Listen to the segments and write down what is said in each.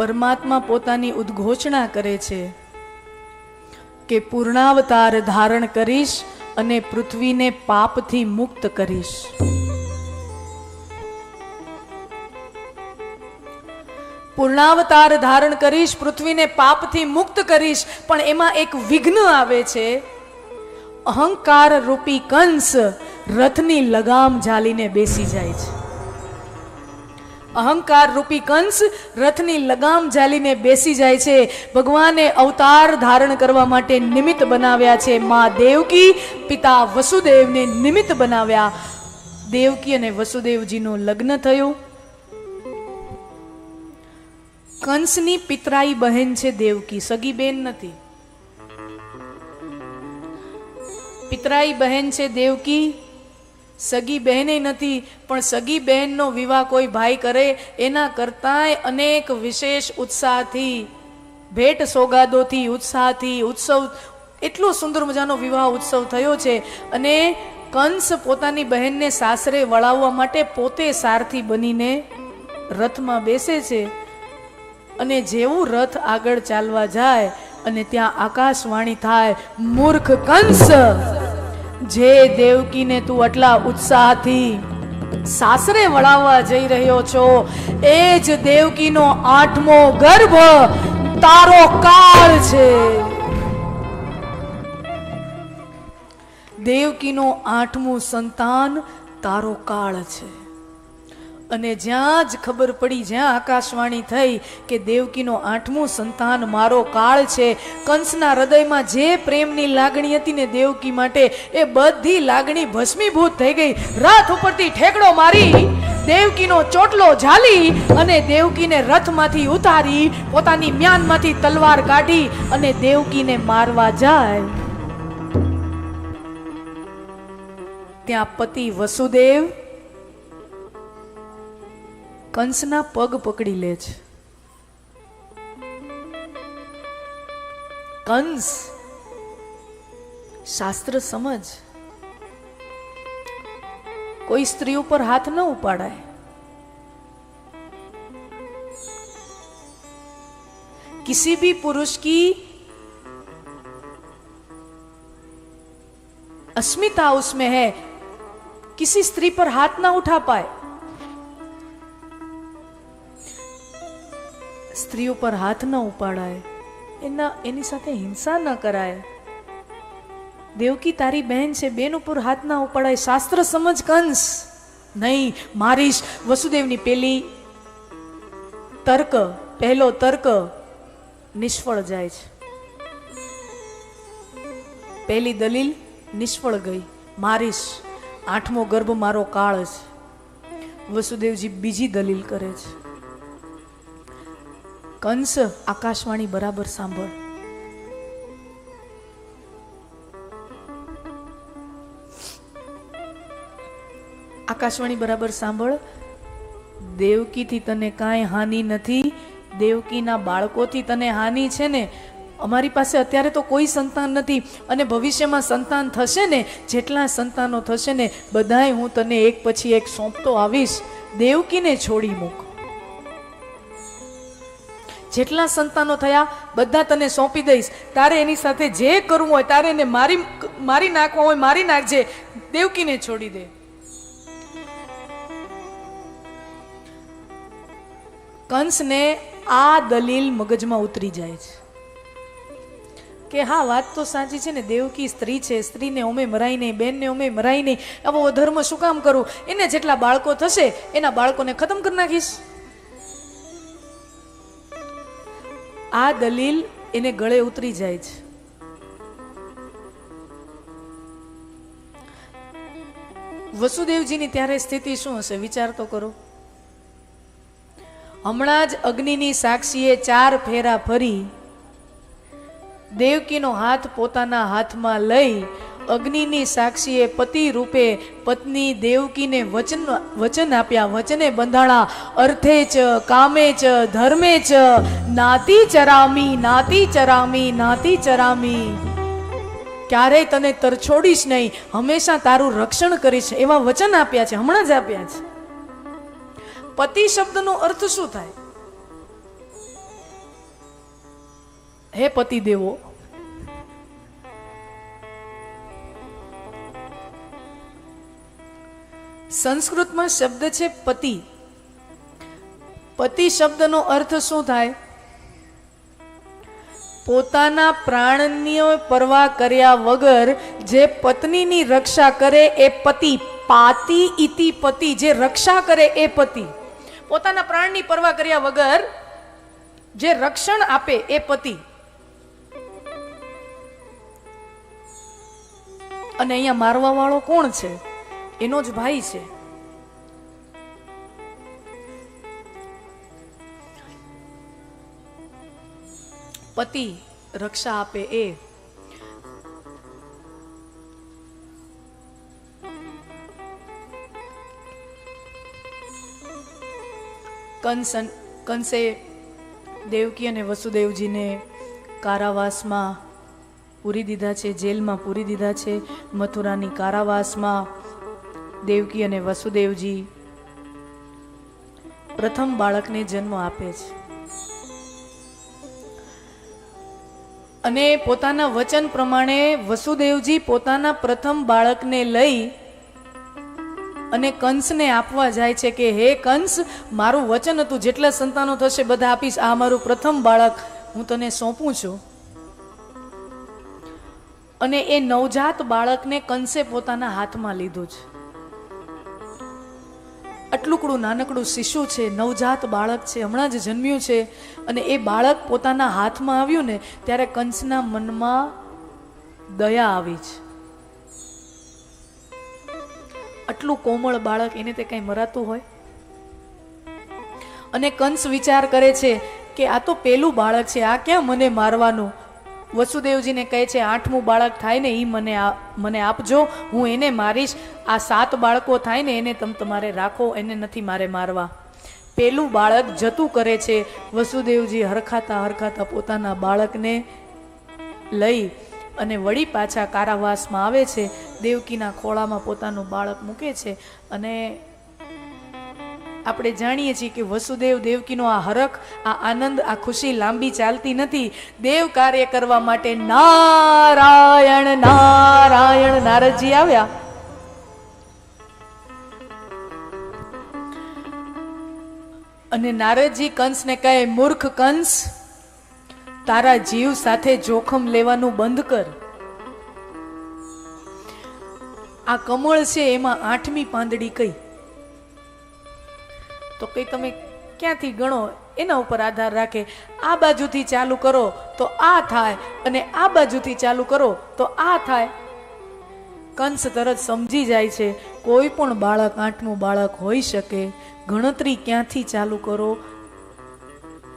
પરમાત્મા પોતાની ઉદ્ઘોષણા કરે છે કે પૂર્ણાવતાર ધારણ કરીશ અને પૃથ્વીને પાપથી મુક્ત કરીશ. પૂર્ણાવતાર ધારણ કરીશ, પૃથ્વીને પાપથી મુક્ત કરીશ, પણ એમાં એક વિઘ્ન આવે છે. અહંકાર રૂપી કંસ રથની લગામ ઝાલીને બેસી જાય છે. અહંકાર રૂપી કંસ રથની લગામ ઝાલીને બેસી જાય છે. ભગવાને અવતાર ધારણ કરવા માટે નિમિત્ત બનાવ્યા છે. મા દેવકી, પિતા વસુદેવને નિમિત્ત બનાવ્યા. દેવકી અને વસુદેવજીનું લગ્ન થયું. કંસની પિતરાઈ બહેન છે દેવકી, સગી બેન નથી. પિતરાઈ બહેન છે દેવકી સગી બહેને નથી, પણ સગી બહેનનો વિવાહ કોઈ ભાઈ કરે, એના કરતાંય અનેક વિશેષ ઉત્સાહથી, ભેટ સોગાદોથી ઉત્સાહથી ઉત્સવ, એટલો સુંદર મજાનો વિવાહ ઉત્સવ થયો છે. અને કંસ પોતાની બહેનને સાસરે વળાવવા માટે પોતે સારથી બનીને રથમાં બેસે છે. અને જેવું રથ આગળ ચાલવા જાય, અને ત્યાં આકાશવાણી થાય, મૂર્ખ કંસ! જે દેવકીને તું આટલા ઉત્સાહથી સાસરે વળાવવા જઈ રહ્યો છો, એ જ દેવકીનો આઠમો ગર્ભ તારો કાળ છે. દેવકીનો આઠમું સંતાન તારો કાળ છે. અને જ્યાં જ ખબર પડી, જ્યાં આકાશવાણી થઈ કે દેવકીનો આઠમું સંતાન મારો કાળ છે, કંસના હૃદયમાં જે પ્રેમની લાગણી હતી ને દેવકી માટે, એ બધી લાગણી ભસ્મીભૂત થઈ ગઈ. રથ ઉપરથી ઠેકડો મારી, દેવકીનો ચોટલો ઝાલી અને દેવકીને રથમાંથી ઉતારી, પોતાની મ્યાનમાંથી તલવાર કાઢી અને દેવકીને મારવા જાય. ત્યાં પતિ વસુદેવ કંસના પગ પકડી લે છે કંસ શાસ્ત્ર સમજ કોઈ સ્ત્રી ઉપર હાથ ન ઉપાડાય किसी भी पुरुष की अस्मिता उसमें है किसी स्त्री पर हाथ ना उठा पाए સ્ત્રી પર હાથ ન ઉપાડાય, એના, એની સાથે હિંસા ન કરાય. દેવકી તારી બહેન છે, બેન ઉપર હાથ ના ઉપાડાય. શાસ્ત્ર સમજ કંસ. નહીં, મારીશ. વસુદેવની પેલી તર્ક, પહેલો તર્ક નિષ્ફળ જાય છે. પહેલી દલીલ નિષ્ફળ ગઈ. મારીશ. આઠમો ગર્ભ મારો કાળ છે. વસુદેવજી બીજી દલીલ કરે છે. કંસ આકાશવાણી બરાબર સાંભળ. આકાશવાણી બરાબર સાંભળ. દેવકીથી તને કાંઈ હાનિ નથી, દેવકીના બાળકોથી તને હાનિ છે ને? અમારી પાસે અત્યારે તો કોઈ સંતાન નથી અને ભવિષ્યમાં સંતાન થશે ને? જેટલા સંતાનો થશે ને, બધાય હું તને એક પછી એક સોંપતો આવીશ. દેવકીને છોડી મૂક. જેટલા સંતાનો થયા, બધા તને સોંપી દઈશ. તારે એની સાથે જે કરવું હોય, તારે એને મારી મારી નાખવા હોય, મારી નાખજે. દેવકીને છોડી દે. કંસને આ દલીલ મગજમાં ઉતરી જાય છે. કે હા, વાત તો સાચી છે ને, દેવકી સ્ત્રી છે. સ્ત્રીને ઓમે મરાય નહીં, બેનને ઓમે મરાય નહીં. આવો અધર્મ શું કામ કરું? એને જેટલા બાળકો થશે, એના બાળકોને ખતમ કરી નાખીશ. આ દલીલ એને ગળે ઉતરી જાય છે. વસુદેવજીની ત્યારે સ્થિતિ શું હશે? વિચાર તો કરો. હમણાં જ અગ્નિની સાક્ષીએ ચાર ફેરા ફરી દેવકીનો હાથ પોતાના હાથમાં લઈ અગ્નિની સાક્ષીએ પતિ રૂપે પત્ની દેવકીને વચન વચન આપ્યા. વચને બંધાણા. અર્થે ચ કામે ચ ધર્મે ચ નાતી ચરામી નાતી ચરામી નાતી ચરામી. ક્યારેય તને તરછોડીશ નહીં. હંમેશા તારું રક્ષણ કરીશ. એવા વચન આપ્યા છે. હમણાં જ આપ્યા છે. પતિ શબ્દનો અર્થ શું થાય? હે પતિ દેવો સંસ્કૃતમાં શબ્દ છે પતિ. પતિ શબ્દનો અર્થ શું થાય? પોતાના પ્રાણની પરવા કર્યા વગર જે પત્નીની રક્ષા કરે એ પતિ, પાતિ ઇતિ પતિ, જે રક્ષા કરે એ પતિ. પોતાના પ્રાણની પરવા કર્યા વગર જે રક્ષણ આપે એ પતિ. અને અહીંયા મારવા વાળો કોણ છે? એનો જ ભાઈ છે. પતિ રક્ષા આપે એ. કંસ કંસે દેવકી અને વસુદેવજીને કારાવાસમાં પૂરી દીધા છે, જેલમાં પૂરી દીધા છે, મથુરાની કારાવાસમાં દેવકી અને વસુદેવજી પ્રથમ બાળકને જન્મ આપે છે. અને પોતાના વચન પ્રમાણે વસુદેવજી પોતાના પ્રથમ બાળકને લઈ અને કંસને આપવા જાય છે કે, હે કંસ, મારું વચન હતું, જેટલા સંતાનો થશે બધા આપીશ. આ મારું પ્રથમ બાળક હું તને સોંપું છું. અને એ નવજાત બાળકને કંસે પોતાના હાથમાં લીધું છે. આટલુંકડું નાનકડું શિશુ છે, નવજાત બાળક છે, હમણાં જ જન્મ્યું છે અને એ બાળક પોતાના હાથમાં આવ્યું ને ત્યારે કંસના મનમાં દયા આવી છે આટલું કોમળ બાળક એને તે કંઈ મરાતું હોય? અને કંસ વિચાર કરે છે કે આ તો પેલું બાળક છે, આ ક્યાં મને મારવાનું? વસુદેવજીને કહે છે, આઠમું બાળક થાય ને એ મને મને આપજો, હું એને મારીશ. આ સાત બાળકો થાય ને એને તમે તમારે રાખો, એને નથી મારે મારવા. પેલું બાળક જતું કરે છે. વસુદેવજી હરખાતા હરખાતા પોતાના બાળકને લઈ અને વળી પાછા કારાવાસમાં આવે છે. દેવકીના ખોળામાં પોતાનું બાળક મૂકે છે અને આપણે જાણીએ છીએ કે વસુદેવ દેવકીનો આ હરખ, આ આનંદ, આ ખુશી લાંબી ચાલતી નથી. દેવ કાર્ય કરવા માટે નારાયણ નારાયણ નારદજી આવ્યા. અને નારદજી કંસને કહે, મૂર્ખ કંસ, તારા જીવ સાથે જોખમ લેવાનું બંધ કર. આ કમળ છે એમાં આઠમી પાંદડી કઈ. તો કઈ તમે ક્યાંથી ગણો એના ઉપર આધાર રાખે. આ બાજુથી ચાલુ કરો તો આ થાય અને આ બાજુથી ચાલુ કરો તો આ થાય. કંસ તરત સમજી જાય છે, કોઈ પણ બાળક આઠમું બાળક હોઈ શકે. ગણતરી ક્યાંથી ચાલુ કરો?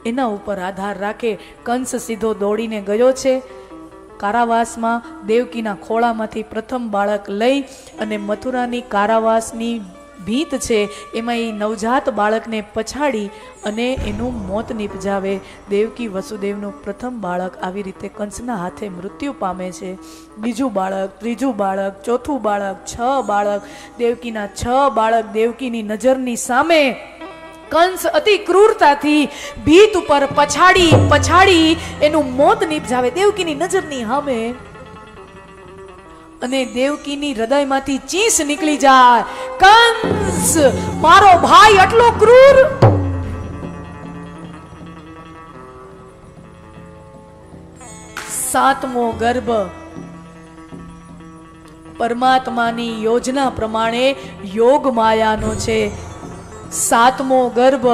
એના ઉપર આધાર રાખે. કંસ સીધો દોડીને ગયો છે. કારાવાસમાં દેવકીના ખોળામાંથી પ્રથમ બાળક લઈ અને મથુરાની કારાવાસની ભીત છે, એમાં એ નવજાત બાળકને પછાડી અને એનું મોત નિપજાવે. દેવકી વસુદેવનું પ્રથમ બાળક આવી રીતે કંસના હાથે મૃત્યુ પામે છે. બીજું બાળક, ત્રીજું બાળક, ચોથું બાળક, છ બાળક, દેવકીના છ બાળક દેવકીની નજરની સામે કંસ અતિ ક્રૂરતાથી ભીત ઉપર પછાડી પછાડી એનું મોત નિપજાવે દેવકીની નજરની સામે. અને દેવકીની હૃદયમાંથી ચીસ નીકળી જાય. કંસ, મારો ભાઈ એટલો ક્રૂર? સાતમો ગર્ભ. પરમાત્માની યોજના પ્રમાણે યોગ માયાનો છે. સાતમો ગર્ભ,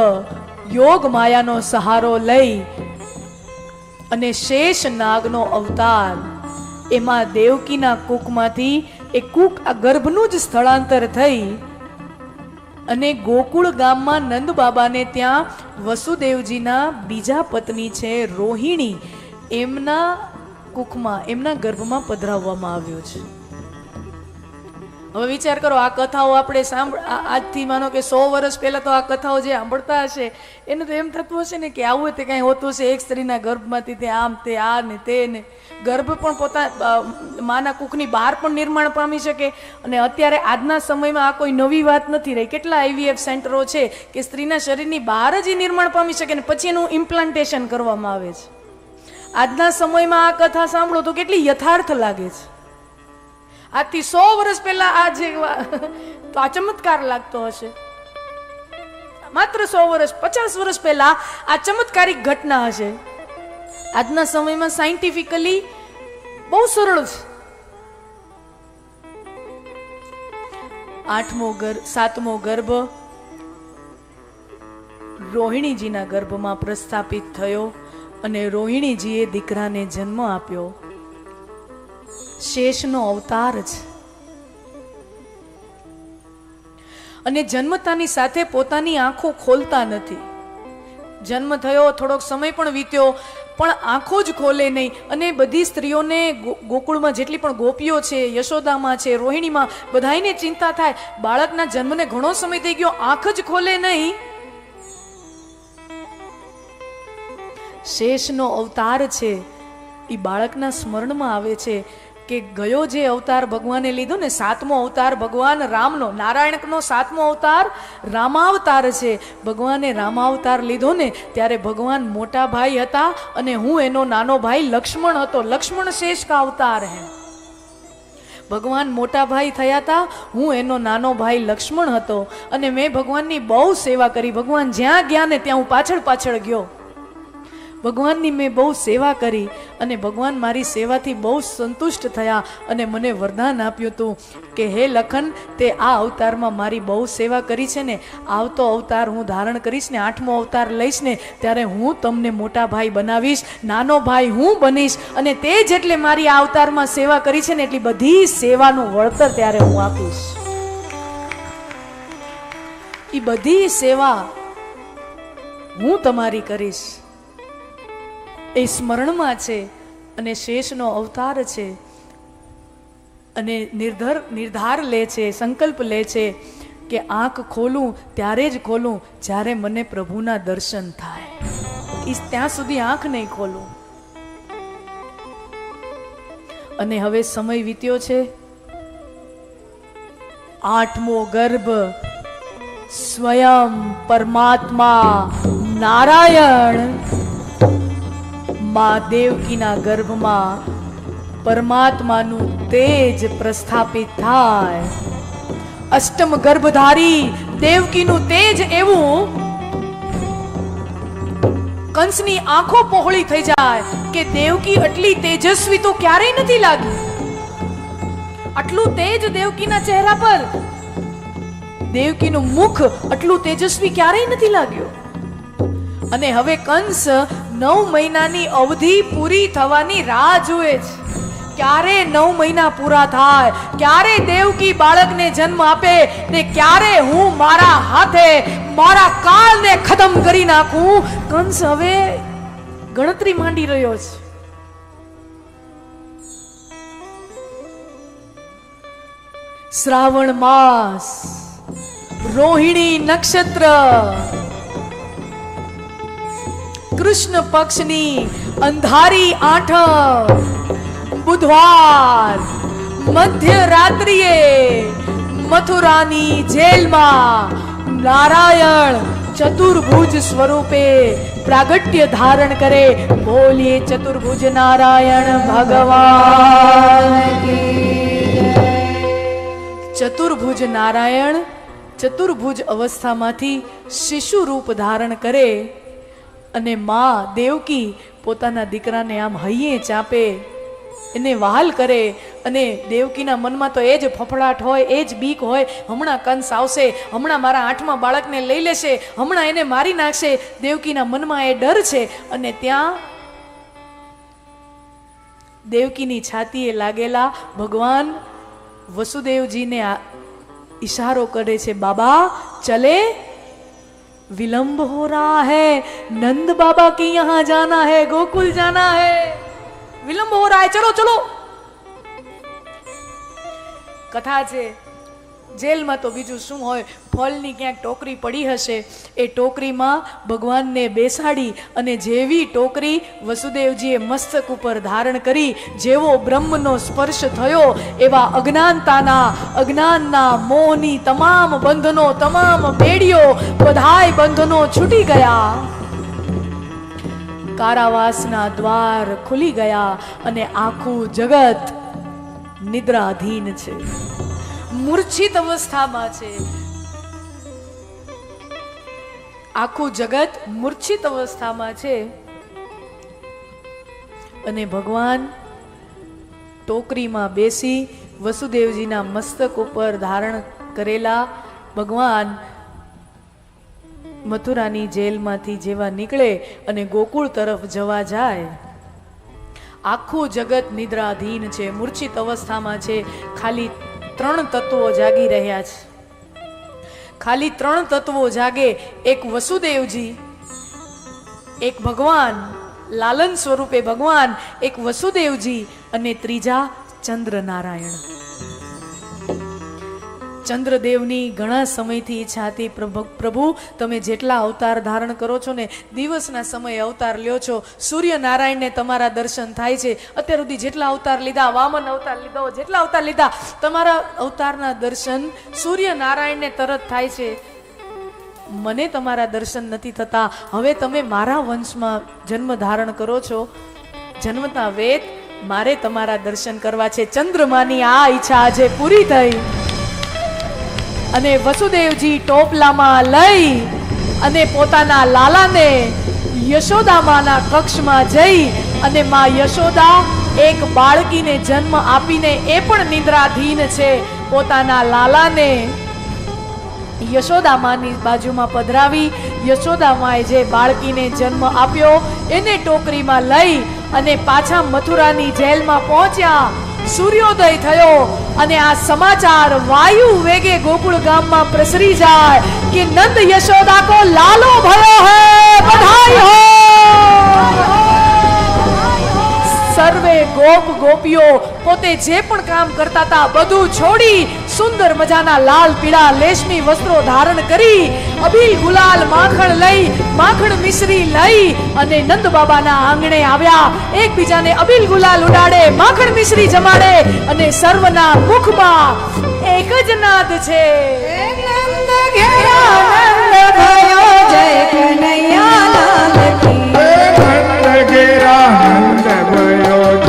યોગ માયાનો સહારો લઈ અને શેષ નાગનો અવતાર. એમાં દેવકીના કુકમાંથી એ કુક આ ગર્ભનું જ સ્થળાંતર થઈ અને ગોકુળ ગામમાં નંદ બાબાને ત્યાં વસુદેવજીના બીજા પત્ની છે રોહિણી. એમના કુખમાં એમના ગર્ભમાં પધરાવવામાં આવ્યો છે. હવે વિચાર કરો, આ કથાઓ આપણે સાંભળ આજથી માનો કે સો વર્ષ પહેલાં તો આ કથાઓ જે સાંભળતા હશે, એને તો એમ થતું હશે ને કે આવું તે કાંઈ હોતું હશે, એક સ્ત્રીના ગર્ભમાંથી તે આમ, તે આ ને તે ને. ગર્ભ પણ પોતા માના કુકની બહાર પણ નિર્માણ પામી શકે અને અત્યારે આજના સમયમાં આ કોઈ નવી વાત નથી રહી. કેટલા આઈવીએફ સેન્ટરો છે કે સ્ત્રીના શરીરની બહાર જ નિર્માણ પામી શકે ને પછી એનું ઇમ્પ્લાન્ટેશન કરવામાં આવે છે. આજના સમયમાં આ કથા સાંભળો તો કેટલી યથાર્થ લાગે છે. આજથી સો વર્ષ પહેલા આ જે તો આ ચમત્કાર લાગતો હશે. માત્ર સો વર્ષ, પચાસ વર્ષ પહેલા આ ચમત્કારિક ઘટના હશે. આજના સમયમાં સાયન્ટિફિકલી બહુ સરળ છે. આઠમો ગર્ભ સાતમો ગર્ભ રોહિણીજીના ગર્ભમાં પ્રસ્થાપિત થયો અને રોહિણીજીએ દીકરાને જન્મ આપ્યો. શેષનો અવતાર છે અને જન્મતાની સાથે પોતાની આંખો ખોલતા નથી. જન્મ થયો, થોડોક સમય પણ વીત્યો, પણ આંખો જ ખોલે નહીં. અને બધી સ્ત્રીઓને ગોકુળમાં જેટલી પણ ગોપીઓ છે, યશોદામાં છે, રોહિણીમાં, બધાયને ચિંતા થાય. બાળકના જન્મને ઘણો સમય થઈ ગયો, આંખ જ ખોલે નહીં. શેષનો અવતાર છે, એ બાળકના સ્મરણમાં આવે છે. કે ગયો જે અવતાર ભગવાને લીધો ને સાતમો અવતાર ભગવાન રામનો નારાયણનો સાતમો અવતાર રામાવતાર છે. ભગવાને રામાવતાર લીધો ને ત્યારે ભગવાન મોટા ભાઈ હતા અને હું એનો નાનો ભાઈ લક્ષ્મણ હતો. લક્ષ્મણ શેષ કા અવતાર હે? ભગવાન મોટા ભાઈ થયા હતા હું એનો નાનો ભાઈ લક્ષ્મણ હતો અને મેં ભગવાનની બહુ સેવા કરી. ભગવાન જ્યાં ગયા ને ત્યાં હું પાછળ પાછળ ગયો. ભગવાનની મેં બહુ સેવા કરી અને ભગવાન મારી સેવાથી બહુ સંતુષ્ટ થયા અને મને વરદાન આપ્યું હતું કે હે લખન, તે આ અવતારમાં મારી બહુ સેવા કરી છે ને, આવતો અવતાર હું ધારણ કરીશ ને, આઠમો અવતાર લઈશ ને, ત્યારે હું તમને મોટા ભાઈ બનાવીશ, નાનો ભાઈ હું બનીશ અને તે જેટલે મારી આ અવતારમાં સેવા કરી છે ને, એટલી બધી સેવાનું વળતર ત્યારે હું આપીશ. એ બધી સેવા હું તમારી કરીશ. એ સ્મરણમાં છે અને શેષનો અવતાર છે. અને નિર્ધર, નિર્ધાર લે છે, સંકલ્પ લે છે કે આંખ ખોલું, ત્યારે જ ખોલું, જ્યારે મને પ્રભુના દર્શન થાય. એ ત્યાં સુધી આંખ નહીં ખોલું. અને હવે સમય વીત્યો છે. આઠમો ગર્ભ. સ્વયં પરમાત્મા નારાયણ. માં દેવકીના ગર્ભમાં પરમાત્માનું તેજ પ્રસ્થાપિત થાય. અષ્ટમ ગર્ભધારી દેવકીનું તેજ એવું કંસની આંખો પહોળી થઈ જાય કે દેવકી આટલી તેજસ્વી તો ક્યારેય નથી લાગી. આટલું તેજ દેવકીના ચહેરા પર દેવકીનું મુખ આટલું તેજસ્વી ક્યારેય નથી લાગ્યું. અને હવે કંસ નવ મહિનાની અવધિ પૂરી થવાની રાહ જુએ છે. ક્યારે નવ મહિના પૂરા થાય? ક્યારે દેવકી બાળકને જન્મ આપે? ને ક્યારે હું મારા હાથે, મારા કાળને ખતમ કરી નાખું? કંસ હવે ગણતરી માંડી રહ્યો છે. શ્રાવણ માસ, રોહિણી નક્ષત્ર કૃષ્ણ પક્ષની અંધારી આઠમ બુધવાર મધ્ય રાત્રિએ મથુરાની જેલમાં નારાયણ ચતુર્ભુજ સ્વરૂપે પ્રાગટ્ય ધારણ કરે. બોલીએ ચતુર્ભુજ નારાયણ ભગવાન ચતુર્ભુજ નારાયણ ચતુર્ભુજ અવસ્થામાંથી શિશુ રૂપ ધારણ કરે. અને મા દેવકી પોતાના દીકરાને આમ હૈયે ચાંપે, એને વહાલ કરે અને દેવકીના મનમાં તો એ જ ફફડાટ હોય, એ જ બીક હોય, હમણાં કંસ આવશે, હમણાં મારા આઠમા બાળકને લઈ લેશે, હમણાં એને મારી નાખશે. દેવકીના મનમાં એ ડર છે અને ત્યાં દેવકીની છાતીએ લાગેલા ભગવાન વસુદેવજીને ઈશારો કરે છે, બાબા, ચલે विलंब हो रहा है नंद बाबा के यहाँ जाना है गोकुल जाना है विलंब हो रहा है चलो चलो કથા છે જેલમાં તો બીજું શું હોય? ફળની ક્યાંક ટોકરી પડી હશે. એ ટોકરીમાં ભગવાનને બેસાડી અને જેવી ટોકરી વસુદેવજીએ મસ્તક ઉપર ધારણ કરી, જેવો બ્રહ્મનો સ્પર્શ થયો, એવા અજ્ઞાનતાના, અજ્ઞાનના મોહની તમામ બંધનો, તમામ પેઢીઓ બધાય બંધનો છૂટી ગયા. કારાવાસના દ્વાર ખુલી ગયા અને આખું જગત નિદ્રાધીન છે. મૂર્છિત અવસ્થામાં છે. આખું જગત મૂર્છિત અવસ્થામાં છે. અને ભગવાન ટોકરીમાં બેસી વસુદેવજીના મસ્તક ઉપર ધારણ કરેલા ભગવાન મથુરાની જેલમાંથી જેવા નીકળે અને ગોકુળ તરફ જવા જાય. આખું જગત નિદ્રાધીન છે, મૂર્છિત અવસ્થામાં છે, ખાલી ત્રણ તત્વો જાગી રહ્યા છે. ખાલી ત્રણ તત્વો જાગે એક વસુદેવજી, એક ભગવાન, લાલન સ્વરૂપે ભગવાન, એક વસુદેવજી અને ત્રીજા ચંદ્ર નારાયણ ચંદ્રદેવની ઘણા સમયથી ઈચ્છા હતી, પ્રભુ તમે જેટલા અવતાર ધારણ કરો છો ને દિવસના સમયે અવતાર લ્યો છો. સૂર્યનારાયણને તમારા દર્શન થાય છે. અત્યાર સુધી જેટલા અવતાર લીધા, વામન અવતાર લીધો જેટલા અવતાર લીધા, તમારા અવતારના દર્શન સૂર્યનારાયણને તરત થાય છે. મને તમારા દર્શન નથી થતા. હવે તમે મારા વંશમાં જન્મ ધારણ કરો છો. જન્મતા વેદ મારે તમારા દર્શન કરવા છે. ચંદ્રમાની આ ઈચ્છા આજે પૂરી થઈ. અને વસુદેવજી ટોપલામાં લઈ અને પોતાના લાલાને યશોદામાના કક્ષમાં જઈ અને મા યશોદા એક બાળકીને જન્મ આપીને એ પણ નિદ્રાધીન છે. પોતાના લાલાને યશોદા માની બાજુમાં પધરાવી યશોદા માએ જે બાળકીને જન્મ આપ્યો એને ટોકરીમાં લઈ અને પાછા મથુરાની જેલમાં પહોંચ્યા. સૂર્યોદય થયો અને આ સમાચાર વાયુ વેગે ગોકુળ ગામમાં પ્રસરી જાય કે નંદ યશોદા કો લાલો ભયો હે બધાઈ હો! સર્વે ગોપ ગોપીઓ પોતે જે પણ કામ કરતા હતા બધું છોડી સુંદર મજાના લાલ પીળા લેશમી વસ્ત્રો ધારણ કરી અભિલ ગુલાલ માખણ લઈ માખણ મિશ્રી લઈ અને નંદ બાબાના આંગણે આવ્યા. એકબીજાને અભિલ ગુલાલ ઉડાડે માખણ મિશ્રી જમાડે અને સર્વના મુખમાં એક જ નાદ છે. નંદ ઘેરા જય કનૈયા લાલ કી નંદ ઘેરા समय